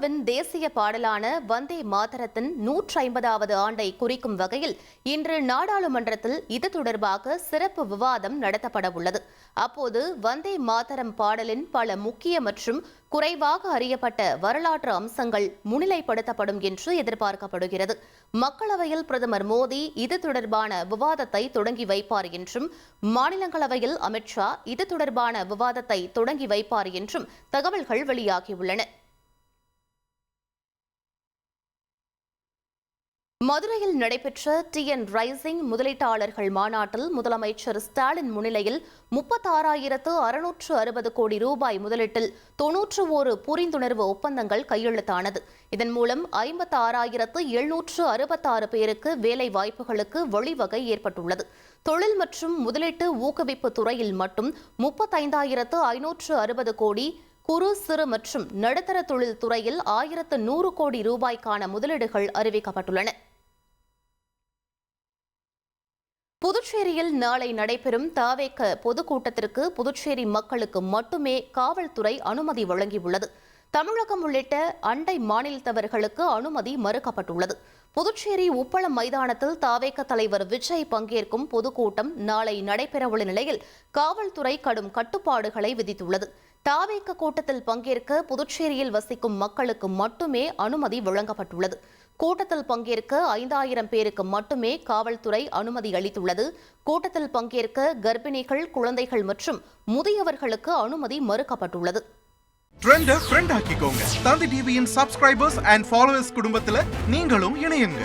இந்தியாவின் தேசிய பாடலான வந்தே மாதரத்தின் நூற்றி ஐம்பதாவது ஆண்டை குறிக்கும் வகையில் இன்று நாடாளுமன்றத்தில் இது தொடர்பாக சிறப்பு விவாதம் நடத்தப்பட உள்ளது. அப்போது வந்தே மாதரம் பாடலின் பல முக்கிய மற்றும் குறைவாக அறியப்பட்ட வரலாற்று அம்சங்கள் முன்னிலைப்படுத்தப்படும் என்று எதிர்பார்க்கப்படுகிறது. மக்களவையில் பிரதமர் மோடி இது தொடர்பான விவாதத்தை தொடங்கி வைப்பார் என்றும் மாநிலங்களவையில் அமித்ஷா இது தொடர்பான விவாதத்தை தொடங்கி வைப்பார் என்றும் தகவல்கள் வெளியாகியுள்ளன. மதுரையில் நடைபெற்ற டிஎன் ரைசிங் முதலீட்டாளர்கள் மாநாட்டில் முதலமைச்சர் ஸ்டாலின் முன்னிலையில் முப்பத்தாறாயிரத்து அறுநூற்று அறுபது கோடி ரூபாய் முதலீட்டில் தொன்னூற்று ஒரு புரிந்துணர்வு ஒப்பந்தங்கள் கையெழுத்தானது. இதன் மூலம் ஐம்பத்தாறாயிரத்து எழுநூற்று அறுபத்தாறு பேருக்கு வேலை வாய்ப்புகளுக்கு வழிவகை ஏற்பட்டுள்ளது. தொழில் மற்றும் முதலீட்டு ஊக்குவிப்பு துறையில் மட்டும் முப்பத்தைந்தாயிரத்து ஐநூற்று அறுபது கோடி குறு சிறு மற்றும் நடுத்தர தொழில் துறையில் ஆயிரத்து நூறு கோடி ரூபாய்க்கான முதலீடுகள் அறிவிக்கப்பட்டுள்ளன. புதுச்சேரியில் நாளை நடைபெறும் தாவேக்க பொதுக்கூட்டத்திற்கு புதுச்சேரி மக்களுக்கு மட்டுமே காவல்துறை அனுமதி வழங்கியுள்ளது. தமிழகம் உள்ளிட்ட அண்டை மாநிலத்தவர்களுக்கு அனுமதி மறுக்கப்பட்டுள்ளது. புதுச்சேரி உப்பளம் மைதானத்தில் தாவேக்க தலைவர் விஜய் பங்கேற்கும் பொதுக்கூட்டம் நாளை நடைபெறவுள்ள நிலையில் காவல்துறை கடும் கட்டுப்பாடுகளை விதித்துள்ளது. தாவேக்க கூட்டத்தில் பங்கேற்க புதுச்சேரியில் வசிக்கும் மக்களுக்கு மட்டுமே அனுமதி வழங்கப்பட்டுள்ளது. கூட்டத்தில் பங்கேற்க ஐந்தாயிரம் பேருக்கு மட்டுமே காவல்துறை அனுமதி அளித்துள்ளது. கூட்டத்தில் பங்கேற்க கர்ப்பிணிகள் குழந்தைகள் மற்றும் முதியவர்களுக்கு அனுமதி மறுக்கப்பட்டுள்ளது. ட்ரெண்ட ஃப்ரெண்ட் ஆக்கிக்கோங்க. தந்தி டிவியின் சப்ஸ்கிரைபர்ஸ் அண்ட் ஃபாலோவர்ஸ் குடும்பத்துல நீங்களும் இணையுங்க.